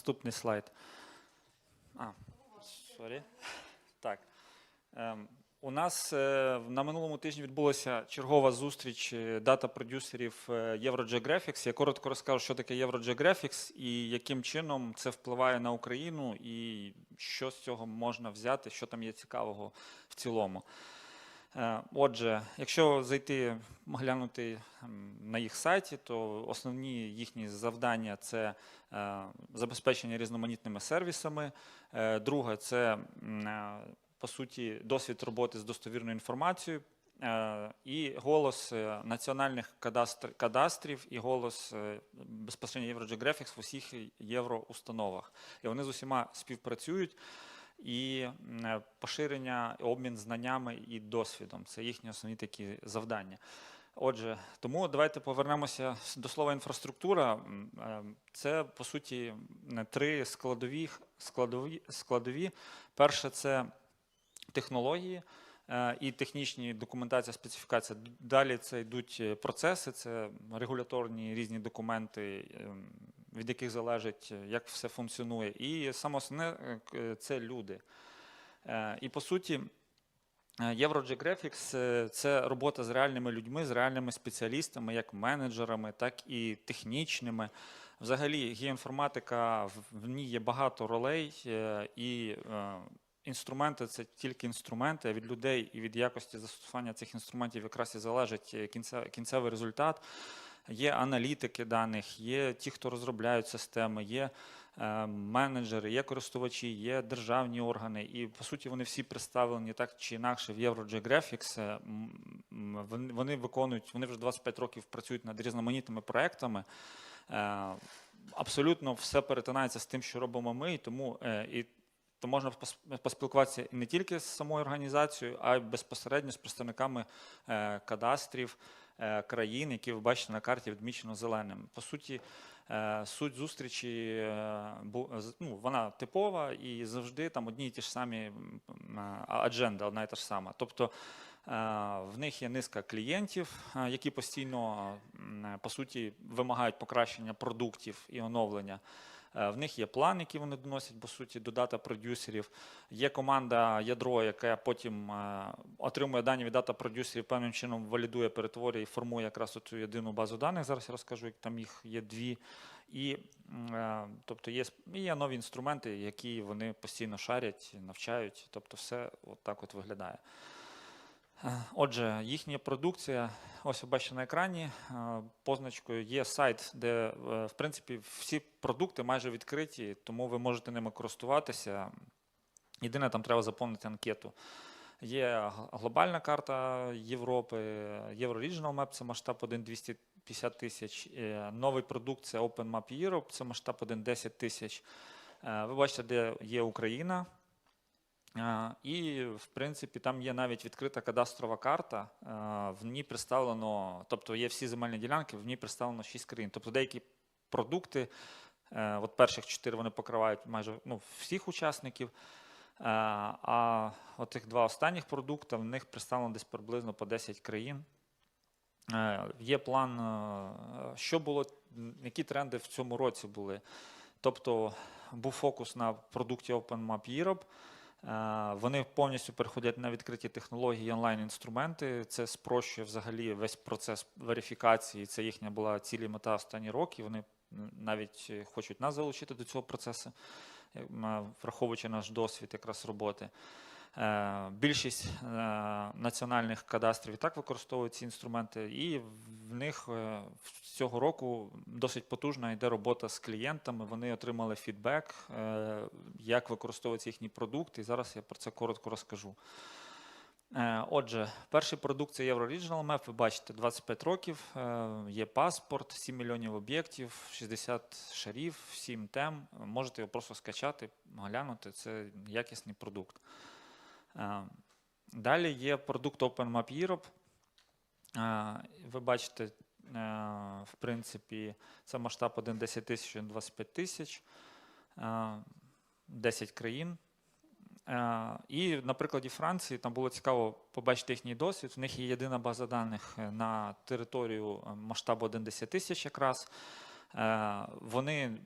наступний слайд. А, сорі. Так. Ем, у нас е, на минулому тижні відбулася чергова зустріч е, дата-продюсерів е, Eurogeographics. Я коротко розкажу, що таке Eurogeographics і яким чином це впливає на Україну, і що з цього можна взяти, що там є цікавого в цілому. Е, Отже, якщо зайти глянути на їх сайті, то основні їхні завдання це е, забезпечення різноманітними сервісами. Е, Друге, це по суті досвід роботи з достовірною інформацією. І голос національних кадастр, кадастрів і голос безпосередньо Eurogeographics в усіх євроустановах. І вони з усіма співпрацюють і е, поширення, обмін знаннями і досвідом. Це їхні основні такі завдання. Отже, тому давайте повернемося до слова інфраструктура. Е, Це по суті три складові, складові, складові. Перше це технології е, і технічні документація, специфікація. Далі це йдуть процеси, це регуляторні різні документи, ем, від яких залежить, е, як все функціонує. І саме основне е, е, це люди. І по суті. Eurogeographics е, – це робота з реальними людьми, з реальними спеціалістами, як менеджерами, так і технічними. Взагалі, геоінформатика в- ній є багато ролей, і інструменти це тільки інструменти. а Від людей і від якості застосування цих інструментів якраз і залежить кінцевий результат. Є аналітики даних, є ті, хто розробляють системи, є е, менеджери, є користувачі, є державні органи, і по суті вони всі представлені так чи інакше в Eurogeographics. Е, Вони виконують, вони вже 25 років працюють над різноманітними проектами. Е, Абсолютно все перетинається з тим, що робимо ми, і тому і то можна пос- поспілкуватися не тільки з самою організацією, а й безпосередньо з представниками кадастрів країн, які ви бачите на карті відмічено зеленим. По суті, е, суть зустрічі е, ну, вона типова і завжди там одні і ті ж самі адженда, одна і та ж сама. Тобто е, в них є низка клієнтів, е, які постійно по суті вимагають покращення продуктів і оновлення. Е, В них є план, який вони доносять по суті до дата продюсерів. Є команда ядро, яка потім е, отримує дані від дата продюсерів, певним чином валідує, перетворює і формує якраз цю єдину базу даних. Зараз я розкажу, як там їх є дві. І е, тобто є, є нові інструменти, які вони постійно шарять, навчають. Тобто, все от так от виглядає. Е, Отже, їхня продукція, ось ви бачите на екрані, е, позначкою є сайт, де е, в принципі всі продукти майже відкриті, тому ви можете ними користуватися. Єдине, там треба заповнити анкету. Є глобальна карта Європи, Euro Regional Map – це масштаб 1 250 тисяч. Новий продукт це Open Map Europe, це масштаб 1 10 тисяч. Ви бачите, де є Україна. І, в принципі, там є навіть відкрита кадастрова карта. В ній представлено, тобто є всі земельні ділянки, в ній представлено 6 країн. Тобто деякі продукти, е, от перших 4 вони покривають майже ну, всіх учасників. Е, А от тих два останніх продукти, в них представлено десь приблизно по 10 країн. Е, Є план, що було, які тренди в цьому році були. Тобто був фокус на продукті OpenMap Europe. Е, Вони повністю переходять на відкриті технології онлайн-інструменти. Це спрощує взагалі весь процес верифікації. Це їхня була ціль і мета останні роки. Вони навіть е, хочуть нас залучити до цього процесу, е, враховуючи наш досвід якраз роботи. Е, Більшість е, національних кадастрів і так використовують ці інструменти, і в них е, цього року досить потужна йде робота з клієнтами. Вони отримали фідбек, е, як використовується їхній продукт, і зараз я про це коротко розкажу. Е, Отже, перший продукт це Euro Regional Map. Ви бачите, 25 років, є паспорт, 7 мільйонів об'єктів, 60 шарів, 7 тем. Можете його просто скачати, глянути. Це якісний продукт. Далі є продукт OpenMap Europe. Е, Ви бачите, е, в принципі, це масштаб 1 10 тисяч, 1 25 тисяч, е, 10 країн. Е, І на прикладі Франції там було цікаво побачити їхній досвід. В них є єдина база даних е, на територію е, масштабу 1 10 тисяч якраз. Е, Вони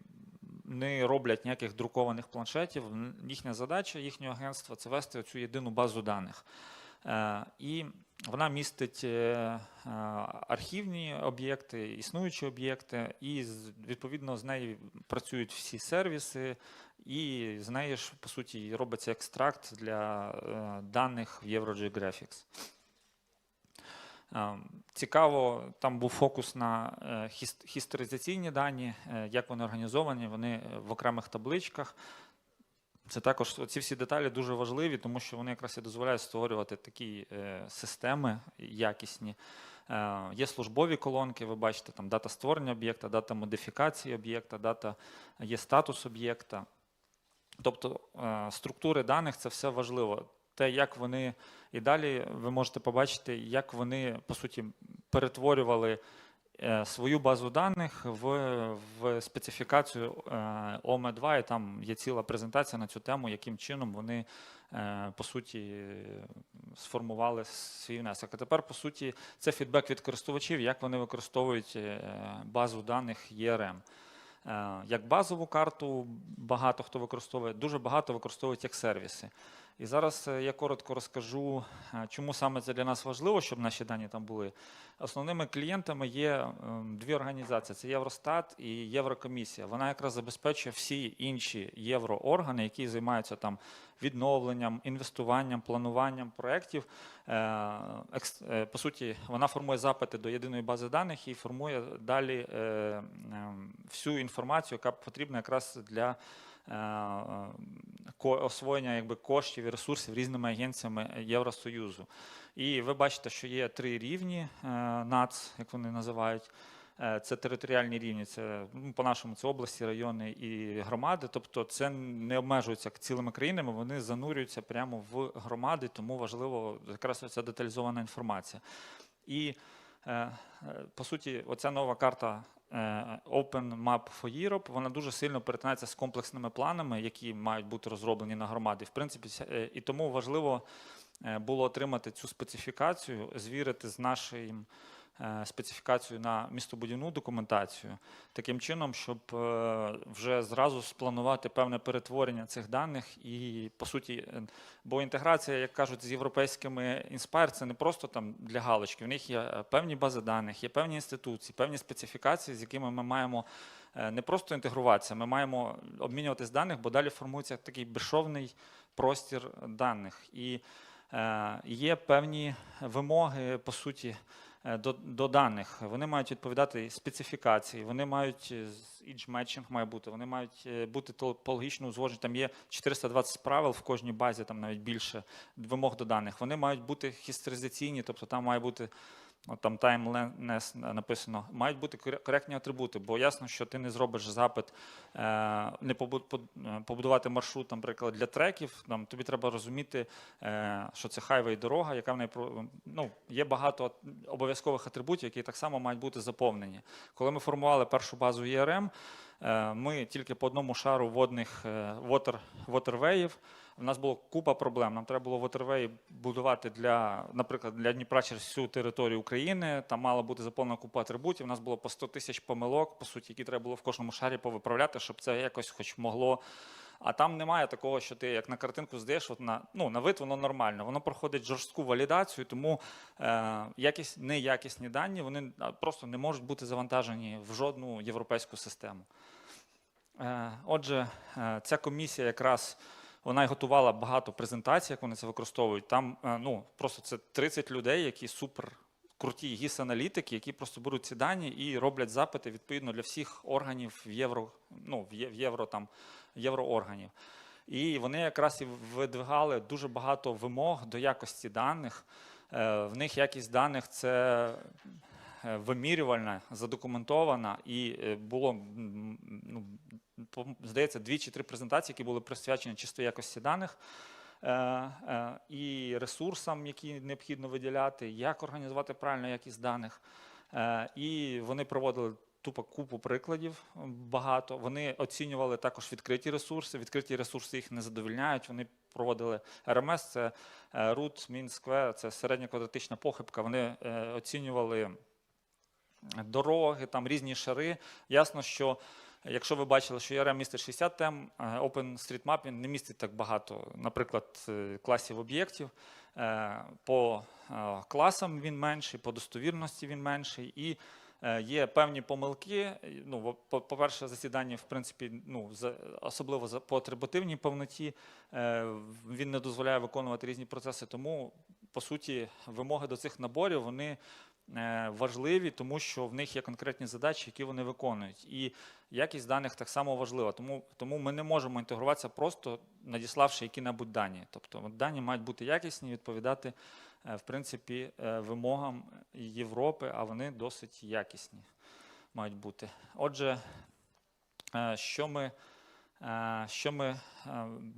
не роблять ніяких друкованих планшетів. Їхня задача їхнього агентства це вести цю єдину базу даних. Е, І вона містить е, е, архівні об'єкти, існуючі об'єкти, і відповідно з неї працюють всі сервіси, і з неї ж по суті робиться екстракт для е, даних в EuroGeographics. Цікаво, там був фокус на е, хіс- дані, як вони організовані, вони в окремих табличках. Це також ці всі деталі дуже важливі, тому що вони якраз і дозволяють створювати такі е, системи якісні. Е, Є службові колонки, ви бачите, там дата створення об'єкта, дата модифікації об'єкта, дата є статус об'єкта. Тобто е, структури даних це все важливо. Те, як вони і далі ви можете побачити, як вони по суті перетворювали свою базу даних в, в специфікацію ОМЕ 2 і там є ціла презентація на цю тему, яким чином вони е, по суті сформували свій внесок. А тепер, по суті, це фідбек від користувачів, як вони використовують е, базу даних ЄРМ. Е, Як базову карту багато хто використовує, дуже багато використовують як сервіси. І зараз е, я коротко розкажу, е, чому саме це для нас важливо, щоб наші дані там були. Основними клієнтами є ем, дві організації: це Євростат і Єврокомісія. Вона якраз забезпечує всі інші єврооргани, які займаються там відновленням, інвестуванням, плануванням проєктів. Е, По суті, вона формує запити до єдиної бази даних і формує далі ем, всю інформацію, яка потрібна якраз для освоєння якби, коштів і ресурсів різними агенціями Євросоюзу. І ви бачите, що є три рівні е, НАЦ, як вони називають. Е, Це територіальні рівні, це ну, по-нашому це області, райони і громади. Тобто це не обмежується цілими країнами, вони занурюються прямо в громади, тому важливо якраз ця деталізована інформація. І е, е, по суті, оця нова карта е, Open Map for Europe, вона дуже сильно перетинається з комплексними планами, які мають бути розроблені на громади. В принципі, е, і тому важливо е, було отримати цю специфікацію, звірити з нашим е, специфікацією на містобудівну документацію, таким чином, щоб е, вже зразу спланувати певне перетворення цих даних і, по суті, е, бо інтеграція, як кажуть, з європейськими Inspire, це не просто там для галочки. У них є певні бази даних, є певні інституції, певні специфікації, з якими ми маємо не просто інтегруватися, ми маємо обмінюватись даних, бо далі формується такий безшовний простір даних. І є певні вимоги, по суті, до, до даних. Вони мають відповідати специфікації, вони мають е, matching має бути, вони мають е, бути топологічно узгоджені. Там є 420 правил в кожній базі, там навіть більше вимог до даних. Вони мають бути хістеризаційні, тобто там має бути. Там timeliness написано, мають бути коректні атрибути, бо ясно, що ти не зробиш запит, е, не побу- побудувати маршрут, наприклад, для треків. Там тобі треба розуміти, е, що це хайвей дорога, яка в неї ну, є багато обов'язкових атрибутів, які так само мають бути заповнені. Коли ми формували першу базу ERM, е, ми тільки по одному шару водних water, waterwayів, у нас було купа проблем. Нам треба було waterway будувати для, наприклад, для Дніпра через всю територію України. Там мала бути заповнена купа атрибутів. У нас було по 100 тисяч помилок, по суті, які треба було в кожному шарі повиправляти, щоб це якось хоч могло. А там немає такого, що ти як на картинку здаєш, от на, ну, на вид воно нормально. Воно проходить жорстку валідацію, тому е, якісь неякісні дані вони просто не можуть бути завантажені в жодну європейську систему. Е, Отже, е, ця комісія якраз вона й готувала багато презентацій, як вони це використовують. Там е, ну, просто це 30 людей, які супер круті гіс-аналітики, які просто беруть ці дані і роблять запити відповідно для всіх органів в євро, ну, в євро там, євроорганів. І вони якраз і видвигали дуже багато вимог до якості даних. Е, В них якість даних це вимірювальна, задокументована, і е, було ну, здається, дві чи три презентації, які були присвячені чисто якості даних. е, е, І ресурсам, які необхідно виділяти, як організувати правильно якість даних. Е, І вони проводили тупо купу прикладів багато. Вони оцінювали також відкриті ресурси. Відкриті ресурси їх не задовільняють. Вони проводили РМС, це е, root, mean square, це середня квадратична похибка. Вони е, оцінювали дороги, там різні шари. Ясно, що Якщо ви бачили, що ERM містить 60 тем, е, OpenStreetMap він не містить так багато, наприклад, е, класів об'єктів. Е, По класам він менший, по достовірності він менший. І є певні помилки. Ну, по- по-перше, засідання, в принципі, ну, особливо по атрибутивній повноті, він не дозволяє виконувати різні процеси. Тому, по суті, вимоги до цих наборів вони важливі, тому що в них є конкретні задачі, які вони виконують. І якість даних так само важлива. Тому, тому ми не можемо інтегруватися просто надіславши які-небудь дані. Тобто дані мають бути якісні, відповідати е, в принципі е, вимогам Європи, а вони досить якісні мають бути. Отже, е, що ми, е, що ми е,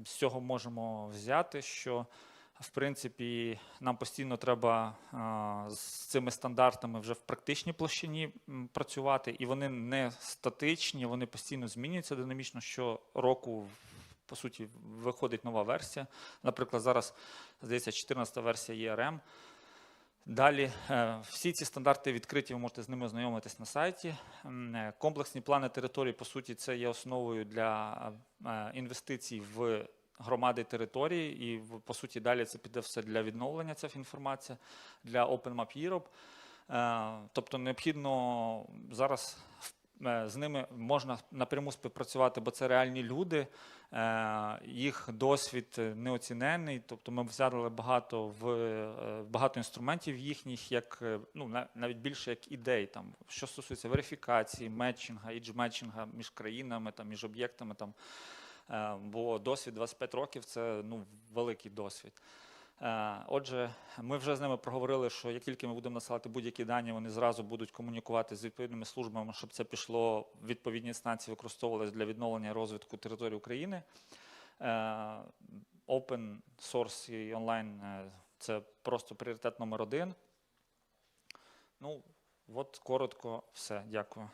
з цього можемо взяти? Що в принципі, нам постійно треба з цими стандартами вже в практичній площині працювати, і вони не статичні, вони постійно змінюються динамічно. Щороку, по суті, виходить нова версія. Наприклад, зараз, здається, 14 версія ERM. Далі е, всі ці стандарти відкриті, ви можете з ними ознайомитись на сайті. Е, Комплексні плани територій, по суті, це є основою для е, інвестицій в громади території, і по суті далі це піде все для відновлення. Ця інформація для OpenMap Europe. Е, Тобто необхідно зараз е, з ними можна напряму співпрацювати, бо це реальні люди. Е, Їх досвід неоцінений. Тобто ми взяли багато в багато інструментів їхніх, як ну навіть більше як ідей, там що стосується верифікації, метчинга, іджметчинга між країнами, там між об'єктами. Там бо досвід 25 років це ну, великий досвід. Е, Отже, ми вже з ними проговорили, що як тільки ми будемо насилати будь-які дані, вони зразу будуть комунікувати з відповідними службами, щоб це пішло відповідні інстанції, використовувалось для відновлення розвитку території України. Е, Open source і онлайн е, це просто пріоритет номер один. Ну, от коротко все. Дякую.